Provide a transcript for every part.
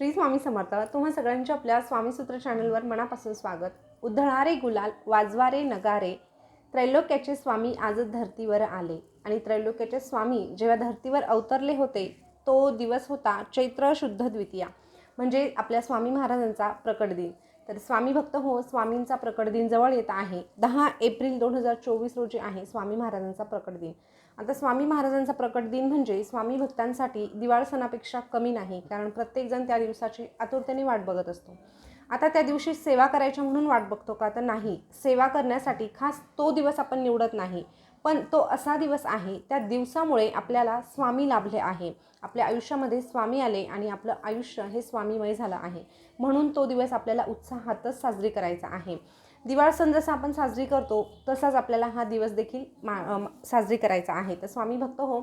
श्री स्वामी समर्थ तुम्हा सगळ्यांच्या आपल्या स्वामीसूत्र चॅनलवर मनापासून स्वागत. उधळणारे गुलाल वाजवारे नगारे त्रैलोक्याचे स्वामी आजच धर्तीवर आले. आणि त्रैलोक्याचे स्वामी जेव्हा धर्तीवर अवतरले होते तो दिवस होता चैत्र शुद्ध द्वितीया म्हणजे आपल्या स्वामी महाराजांचा प्रकट दिन. तर स्वामी भक्त हो स्वामींचा प्रकट दिन जवळ येत आहे. दहा एप्रिल दोन हजार चोवीस रोजी आहे स्वामी महाराजांचा प्रकट दिन. आता स्वामी महाराजांचा प्रकट दिन म्हणजे स्वामी भक्तांसाठी दिवाळ सणापेक्षा कमी नाही कारण प्रत्येकजण त्या दिवसाची आतुरतेने वाट बघत असतो. आता त्या दिवशी सेवा करायच्या म्हणून वाट बघतो का? तर नाही. सेवा करण्यासाठी खास तो दिवस आपण निवडत नाही. पण तो असा दिवस आहे त्या दिवसामुळे आपल्याला स्वामी लाभले आहे. आपल्या आयुष्यामध्ये स्वामी आले आणि आपलं आयुष्य हे स्वामीमय झालं आहे. म्हणून तो दिवस आपल्याला उत्साहातच साजरी करायचा आहे. दिवाळ सण जसा आपण साजरी करतो तसाच आपल्याला हा दिवस देखील मा साजरी करायचा आहे. तर स्वामी भक्त हो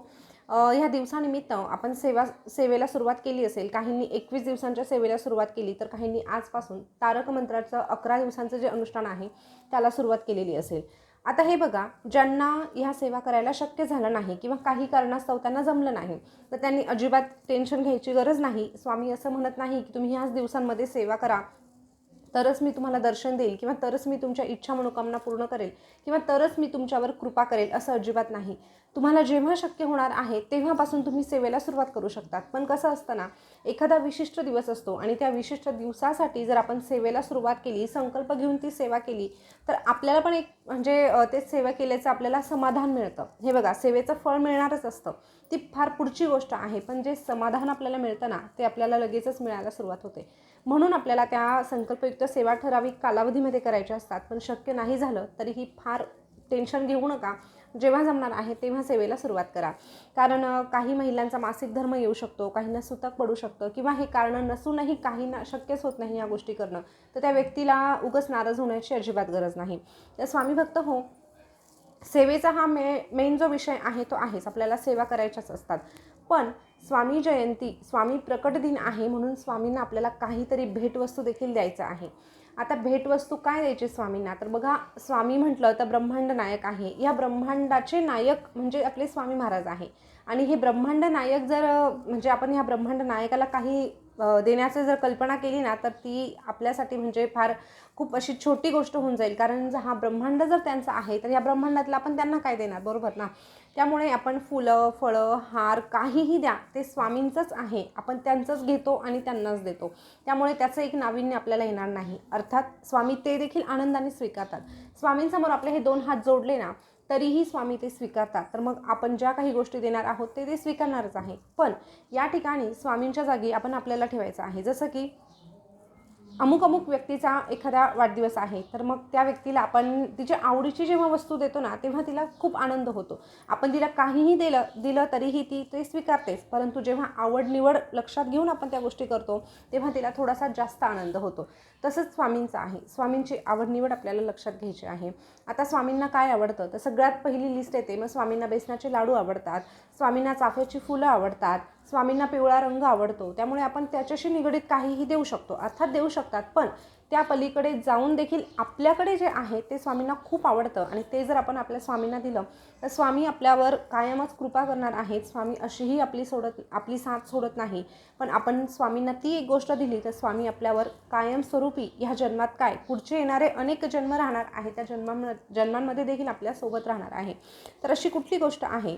ह्या दिवसानिमित्त आपण सेवा सेवेला सुरुवात केली असेल काहींनी एकवीस दिवसांच्या सेवेला सुरुवात केली तर काहींनी आजपासून तारक मंत्राचं अकरा दिवसांचं जे अनुष्ठान आहे त्याला सुरुवात केलेली असेल. आता हे बघा ज्यांना ह्या सेवा करायला शक्य झालं नाही किंवा काही कारणास्तव त्यांना जमलं नाही तर त्यांनी अजिबात टेन्शन घ्यायची गरज नाही. स्वामी असं म्हणत नाही की तुम्ही ह्याच दिवसांमध्ये सेवा करा. तरच मी तुम्हाला दर्शन देईल किंवा तरच मी तुमच्या इच्छा मनोकामना पूर्ण करेल किंवा तरच मी तुमच्यावर कृपा करेल असं अजिबात नाही. तुम्हाला जेव्हा शक्य होणार आहे तेव्हापासून तुम्ही सेवेला सुरुवात करू शकतात. पण कसं असतं ना एखादा विशिष्ट दिवस असतो आणि त्या विशिष्ट दिवसासाठी जर आपण सेवेला सुरुवात केली संकल्प घेऊन ती सेवा केली तर आपल्याला पण एक म्हणजे ते सेवा केल्याचं आपल्याला समाधान मिळतं. हे बघा सेवेचं फळ मिळणारच असतं. ती फार पुढची गोष्ट आहे पण जे समाधान आपल्याला मिळतं ना ते आपल्याला लगेचच मिळायला सुरुवात होते. म्हणून आपल्याला त्या संकल्पयुक्त सेवा ठराविक कालावधीमध्ये करायच्या असतात पण शक्य नाही झालं तरीही फार टेन्शन घेऊ नका. जेव्हा जमणार आहे तेव्हा सेवेला सुरुवात करा. कारण काही महिलांचा मासिक धर्म येऊ शकतो काहींना सुतक पडू शकतं किंवा हे कारणं नसूनही काहींना शक्यच होत नाही या गोष्टी करणं. तर त्या व्यक्तीला उगच नाराज होण्याची अजिबात गरज नाही. तर स्वामी भक्त हो सेवेचा हा मे मेन जो विषय आहे तो आहेच. आपल्याला सेवा करायच्याच असतात. पण स्वामी जयंती स्वामी प्रकट दिन आहे म्हणून स्वामींना आपल्याला काहीतरी भेटवस्तू देखील द्यायचं आहे. आता भेटवस्तू काय द्यायची स्वामींना? तर बघा स्वामी म्हटलं तर ब्रह्मांड नायक आहे. या ब्रह्मांडाचे नायक म्हणजे आपले स्वामी महाराज आहे. आणि हे ब्रह्मांड नायक जर म्हणजे आपण ह्या ब्रह्मांड नायकाला काही देण्याचं जर कल्पना केली ना तर ती आपल्यासाठी म्हणजे फार खूप अशी छोटी गोष्ट होऊन जाईल. कारण जर हा ब्रह्मांड जर त्यांचा आहे तर या ब्रह्मांडातला आपण त्यांना काय देणार? बरोबर ना? त्यामुळे आपण फुलं फळं हार काहीही द्या ते स्वामींचंच आहे. आपण त्यांचंच घेतो आणि त्यांनाच देतो. त्यामुळे त्याचं एक नाविन्य आपल्याला येणार नाही. अर्थात स्वामी ते देखील आनंदाने स्वीकारतात. स्वामींसमोर आपले हे दोन हात जोडले ना तरीही स्वामी ते स्वीकारतात. तर मग आपण ज्या काही गोष्टी देणार आहोत ते ते स्वीकारणारच आहे. पण या ठिकाणी स्वामींच्या जागी आपण आपल्याला ठेवायचं आहे. जसं की अमुक अमुक व्यक्तीचा एखादा वाढदिवस आहे तर मग त्या व्यक्तीला आपण तिच्या आवडीची जेव्हा वस्तू देतो ना तेव्हा तिला खूप आनंद होतो. आपण तिला काहीही दिलं दिलं तरीही ती ते स्वीकारतेच परंतु जेव्हा आवड निवड लक्षात घेऊन आपण त्या गोष्टी करतो तेव्हा तिला थोडासा जास्त आनंद होतो. तसंच स्वामींचं आहे. स्वामींची आवड निवड आपल्याला लक्षात घ्यायची आहे. आता स्वामींना काय आवडतं? तर सगळ्यात पहिली लिस्ट येते. मग स्वामींना बेसनाचे लाडू आवडतात. स्वामींना चाफ्याची फुलं आवडतात. स्वामींना पिवळा रंग आवडतो. त्यामुळे आपण त्याच्याशी निगडीत काहीही देऊ शकतो. अर्थात देऊ शकतात. पण त्या पलीकडे जाऊन देखील आपल्याकडे जे आहे ते स्वामींना खूप आवडतं. आणि ते जर आपण आपल्या स्वामींना दिलं तर स्वामी आपल्यावर कायमच कृपा करणार आहेत. स्वामी अशीही आपली सोडत आपली साथ सोडत नाही. पण आपण स्वामींना ती एक गोष्ट दिली तर स्वामी आपल्यावर कायमस्वरूपी ह्या जन्मात काय? पुढचे येणारे अनेक जन्म राहणार आहे त्या जन्मा जन्मांमध्ये देखील आपल्यासोबत राहणार आहे. तर अशी कुठली गोष्ट आहे?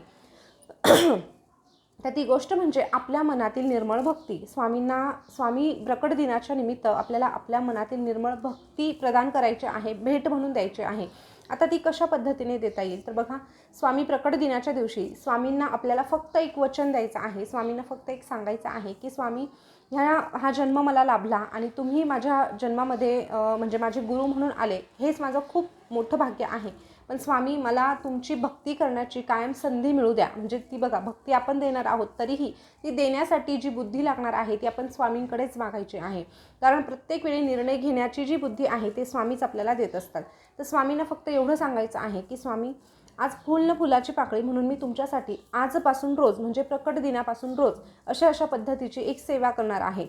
तर ती गोष्ट म्हणजे आपल्या मनातील निर्मळ भक्ती. स्वामींना स्वामी प्रकट दिनाच्या निमित्त आपल्याला आपल्या मनातील निर्मळ भक्ती प्रदान करायची आहे भेट म्हणून द्यायची आहे. आता ती कशा पद्धतीने देता येईल? तर बघा स्वामी प्रकट दिनाच्या दिवशी स्वामींना आपल्याला फक्त एक वचन द्यायचं आहे. स्वामींना फक्त एक सांगायचं आहे की स्वामी ह्या हा जन्म मला लाभला आणि तुम्ही माझ्या जन्मामध्ये म्हणजे माझे गुरु म्हणून आले. हेच माझं खूप मोठं भाग्य आहे. पण स्वामी मला तुमची भक्ती करण्याची कायम संधी मिळू द्या. म्हणजे ती बघा भक्ती आपण देणार आहोत तरीही ती देण्यासाठी जी बुद्धी लागणार आहे ती आपण स्वामींकडेच मागायची आहे. कारण प्रत्येक वेळी निर्णय घेण्याची जी बुद्धी आहे ते स्वामीच आपल्याला देत असतात. तर स्वामींना फक्त एवढं सांगायचं आहे की स्वामी आज फुल न फुलाची पाकळी म्हणून मी तुमच्यासाठी आजपासून रोज म्हणजे प्रकट दिनापासून रोज अशा अशा पद्धतीची एक सेवा करणार आहे.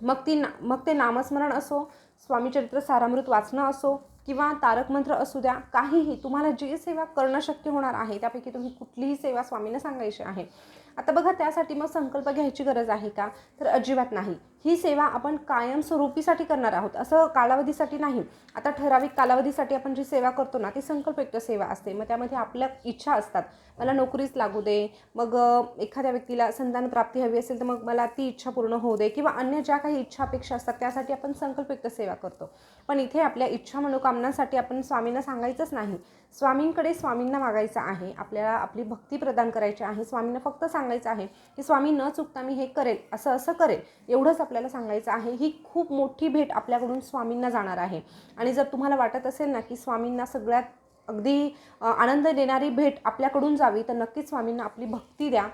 मग ती ना मग ते नामस्मरण असो स्वामीचरित्र सारामृत वाचणं असो किंवा तारक मंत्र असू द्या काहीही तुम्हाला जी सेवा करणं शक्य होणार आहे त्यापैकी तुम्ही कुठलीही सेवा स्वामींना सांगायची आहे. आता बघा त्यासाठी मग संकल्प घ्यायची गरज आहे का? तर अजिबात नाही. ही सेवा आपण कायमस्वरूपीसाठी करणार आहोत असं कालावधीसाठी नाही. आता ठराविक कालावधीसाठी आपण जी सेवा करतो ना ती संकल्पयुक्त सेवा असते. मग त्यामध्ये आपल्या इच्छा असतात. मला नोकरीच लागू दे मग एखाद्या व्यक्तीला संतान प्राप्ती हवी असेल तर मग मला ती इच्छा पूर्ण होऊ दे किंवा अन्य ज्या काही इच्छा अपेक्षा असतात त्यासाठी आपण संकल्पयुक्त सेवा करतो. पण इथे आपल्या इच्छा मनोकामनांसाठी आपण स्वामींना सांगायचंच नाही. स्वामींकडे स्वामींना मागायचं आहे आपल्याला आपली भक्ती प्रदान करायची आहे स्वामींना फक्त सांगायचं आहे की स्वामी न चुकता मी हे करेल असं असं करेल एवढंच आपल्याला सांगायचं आहे. ही खूप मोठी भेट आपल्याकडून स्वामींना जाणार आहे. आणि जर तुम्हाला वाटत असेल ना की स्वामींना सगळ्यात अगदी आनंद देणारी भेट आपल्याकडून जावी तर नक्कीच स्वामींना आपली भक्ती द्या.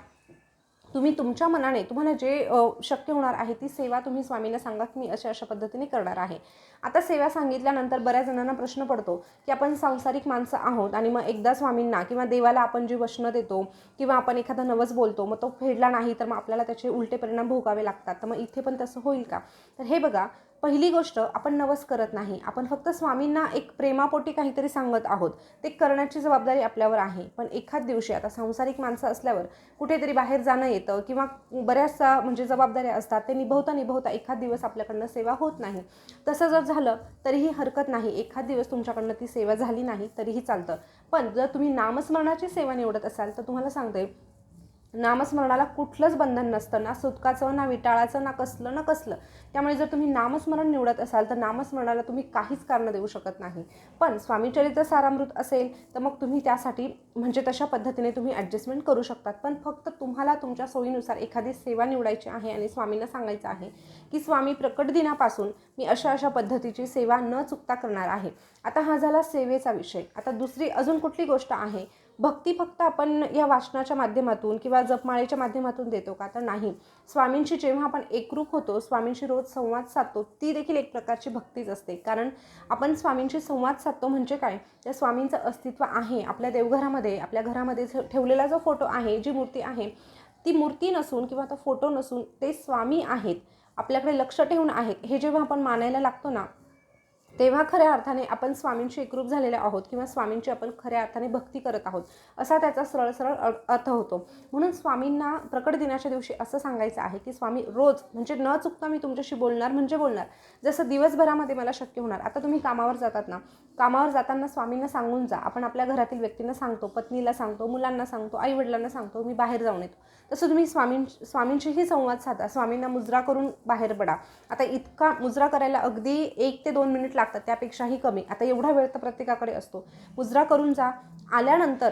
तुम्ही तुमच्या मनाने तुम्हाला जे शक्य होणार आहे ती सेवा तुम्ही स्वामींना सांगा की मी अशा अशा पद्धतीने करणार आहे. आता सेवा सांगितल्यानंतर बऱ्याच जणांना प्रश्न पडतो की आपण सांसारिक माणसं आहोत आणि मग एकदा स्वामींना किंवा देवाला आपण जी वचनं देतो किंवा आपण एखादा नवस बोलतो मग तो फेडला नाही तर मग आपल्याला त्याचे उलटे परिणाम भोगावे लागतात. तर मग इथे पण तसं होईल का? तर हे बघा पहिली गोष्ट आपण नवस करत नाही. आपण फक्त स्वामींना एक प्रेमापोटी काहीतरी सांगत आहोत. ते करण्याची जबाबदारी आपल्यावर आहे. पण एखाद दिवशी आता सांसारिक माणसं असल्यावर कुठेतरी बाहेर जाणं येतं किंवा बऱ्याचशा म्हणजे जबाबदाऱ्या असतात ते निभवता निभवता एखाद दिवस आपल्याकडनं सेवा होत नाही. तसं जर झालं तरीही हरकत नाही. एखाद दिवस तुमच्याकडनं ती सेवा झाली नाही तरीही चालतं. पण जर तुम्ही नामस्मरणाची सेवा निवडत असाल तर तुम्हाला सांगते नामस्मरणाला कुठलंच बंधन नसतं. ना सुटकाचं ना विटाळाचं ना कसलं ना कसलं. त्यामुळे जर तुम्ही नामस्मरण निवडत असाल तर नामस्मरणाला तुम्ही काहीच कारण देऊ शकत नाही. पण स्वामीचरित्र सारामृत असेल तर मग तुम्ही त्यासाठी म्हणजे तशा पद्धतीने तुम्ही ॲडजस्टमेंट करू शकतात. पण फक्त तुम्हाला तुमच्या सोयीनुसार एखादी सेवा निवडायची आहे आणि स्वामींना सांगायचं आहे की स्वामी प्रकट दिनापासून मी अशा अशा पद्धतीची सेवा न चुकता करणार आहे. आता हा झाला सेवेचा विषय. आता दुसरी अजून कुठली गोष्ट आहे? भक्ती फक्त आपण या वाचनाच्या माध्यमातून किंवा जपमाळेच्या माध्यमातून देतो का? तर नाही. स्वामींशी जेव्हा आपण एकरूप होतो स्वामींशी रोज संवाद साधतो ती देखील एक प्रकारची भक्तीच असते. कारण आपण स्वामींशी संवाद साधतो म्हणजे काय? त्या स्वामींचं अस्तित्व आहे. आपल्या देवघरामध्ये आपल्या घरामध्ये जो ठेवलेला जो फोटो आहे जी मूर्ती आहे ती मूर्ती नसून किंवा तो फोटो नसून ते स्वामी आहेत. आपल्याकडे लक्ष ठेवून आहेत. हे जेव्हा आपण मानायला लागतो ना तेव्हा खऱ्या अर्थाने आपण स्वामींशी एकरूप झालेले आहोत किंवा स्वामींची आपण खऱ्या अर्थाने भक्ती करत आहोत असा त्याचा सरळ सरळ अर्थ होतो. म्हणून स्वामींना प्रकट दिनाच्या दिवशी असं सांगायचं आहे की स्वामी रोज म्हणजे न चुकता मी तुमच्याशी बोलणार म्हणजे बोलणार. जसं दिवसभरामध्ये मला शक्य होणार. आता तुम्ही कामावर जातात ना कामावर जाताना स्वामींना सांगून जा. आपण आपल्या घरातील व्यक्तींना सांगतो पत्नीला सांगतो मुलांना सांगतो आईवडिलांना सांगतो मी बाहेर जाऊन येतो. तसं तुम्ही स्वामीं स्वामींशीही संवाद साधा. स्वामींना मुजरा करून बाहेर पडा. आता इतका मुजरा करायला अगदी एक ते दोन मिनिट लागतात त्यापेक्षाही कमी. आता एवढा वेळ तर प्रत्येकाकडे असतो. मुजरा करून जा. आल्यानंतर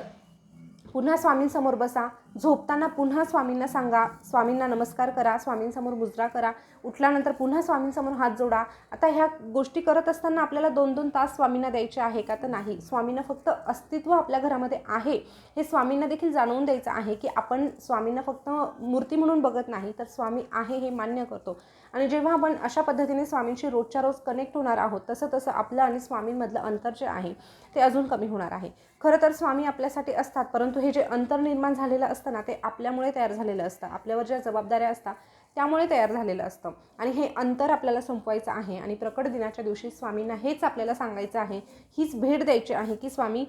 पुन्हा स्वामींसमोर बसा. झोपताना पुन्हा स्वामींना सांगा स्वामींना नमस्कार करा स्वामींसमोर मुजरा करा उठल्यानंतर पुन्हा स्वामींसमोर हात जोडा. आता ह्या गोष्टी करत असताना आपल्याला दोन दोन तास स्वामींना द्यायचे आहे का? तर नाही. स्वामींना फक्त अस्तित्व आपल्या घरामध्ये आहे हे स्वामींना देखील जाणवून द्यायचं आहे की आपण स्वामींना फक्त मूर्ती म्हणून बघत नाही तर स्वामी आहे हे मान्य करतो. आणि जेव्हा आपण अशा पद्धतीने स्वामींशी रोजच्या रोज कनेक्ट होणार आहोत तसं तसं आपलं आणि स्वामींमधलं अंतर जे आहे ते अजून कमी होणार आहे. खरं तर स्वामी आपल्यासाठी असतात परंतु हे जे अंतर निर्माण झालेलं असतं ना ते आपल्यामुळे तयार झालेलं असतं. आपल्यावर ज्या जबाबदाऱ्या असतात त्यामुळे तयार झालेलं असतं. आणि हे अंतर आपल्याला संपवायचं आहे आणि प्रकट दिनाच्या दिवशी स्वामींना हेच आपल्याला सांगायचं आहे हीच भेट द्यायची आहे की स्वामी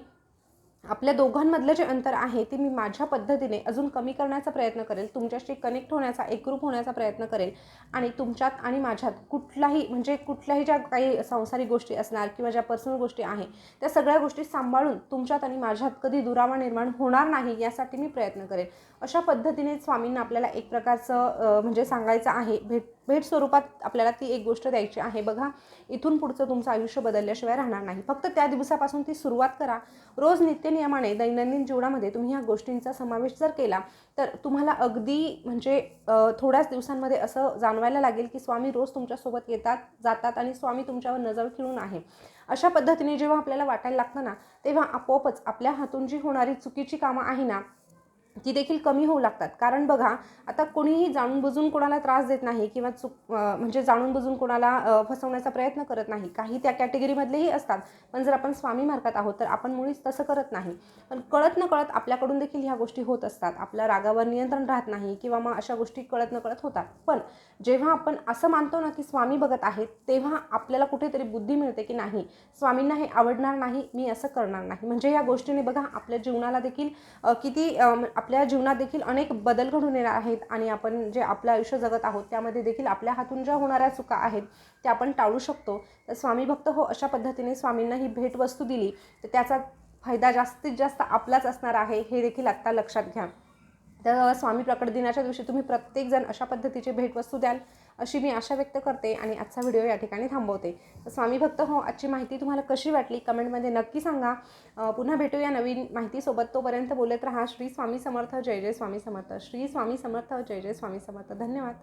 आपल्या दोघांमधलं जे अंतर आहे ते मी माझ्या पद्धतीने अजून कमी करण्याचा प्रयत्न करेल तुमच्याशी कनेक्ट होण्याचा एकरूप होण्याचा प्रयत्न करेल आणि तुमच्यात आणि माझ्यात कुठलाही म्हणजे कुठल्याही ज्या काही सांसारिक गोष्टी असणार किंवा ज्या पर्सनल गोष्टी आहे त्या सगळ्या गोष्टी सांभाळून तुमच्यात आणि माझ्यात कधी दुरावा निर्माण होणार नाही यासाठी मी प्रयत्न करेन अशा पद्धतीने स्वामींना आपल्याला एक प्रकारचं म्हणजे सांगायचं आहे भेट भेट स्वरूपात आपल्याला ती एक गोष्ट द्यायची आहे. बघा इथून पुढचं तुमचं आयुष्य बदलल्याशिवाय राहणार नाही. फक्त त्या दिवसापासून ती सुरुवात करा. रोज नित्यनियमाने दैनंदिन जीवनामध्ये तुम्ही ह्या गोष्टींचा समावेश जर केला तर तुम्हाला अगदी म्हणजे थोड्याच दिवसांमध्ये असं जाणवायला लागेल की स्वामी रोज तुमच्यासोबत येतात जातात आणि स्वामी तुमच्यावर नजर खिळून आहे. अशा पद्धतीने जेव्हा आपल्याला वाटायला लागतं ना तेव्हा आपोआपच आपल्या हातून जी होणारी चुकीची कामं आहे ना ती देखील कमी होऊ लागतात. कारण बघा आता कोणीही जाणून बुजून कोणाला त्रास देत नाही किंवा चुक म्हणजे जाणून बुजून कोणाला फसवण्याचा प्रयत्न करत नाही. काही त्या कॅटेगरीमधलेही असतात. पण जर आपण स्वामी मार्गात आहोत तर आपण मुळीच तसं करत नाही. पण कळत न कळत आपल्याकडून देखील ह्या गोष्टी होत असतात. आपल्या रागावर नियंत्रण राहत नाही किंवा मग अशा गोष्टी कळत न कळत होतात. पण जेव्हा आपण असं मानतो ना की स्वामी बघत आहेत तेव्हा आपल्याला कुठेतरी बुद्धी मिळते की नाही स्वामींना हे आवडणार नाही मी असं करणार नाही. म्हणजे या गोष्टीने बघा आपल्या जीवनाला देखील किती आपल्या जीवनात देखील अनेक बदल घडून येणार आहेत आणि आपण जे आपलं आयुष्य जगत आहोत त्यामध्ये देखील आपल्या हातून ज्या होणाऱ्या चुका आहेत त्या आपण टाळू शकतो. तर स्वामी भक्त हो अशा पद्धतीने स्वामींना ही भेटवस्तू दिली. तर त्याचा फायदा जास्तीत जास्त आपलाच असणार आहे हे देखील आत्ता लक्षात घ्या. तर स्वामी प्रकट दिनाच्या दिवशी तुम्ही प्रत्येकजण अशा पद्धतीची भेटवस्तू द्याल. अशी मी आशा व्यक्त करते आणि आजचा व्हिडिओ या ठिकाणी थांबवते. स्वामी भक्त हो आजची माहिती तुम्हाला कशी वाटली? कमेंटमध्ये नक्की सांगा. पुन्हा पुन्हा भेटूया नवीन माहितीसोबत. तोपर्यंत बोलत राहा. श्री स्वामी समर्थ. जय जय स्वामी समर्थ. श्री स्वामी समर्थ. जय जय स्वामी समर्थ. धन्यवाद.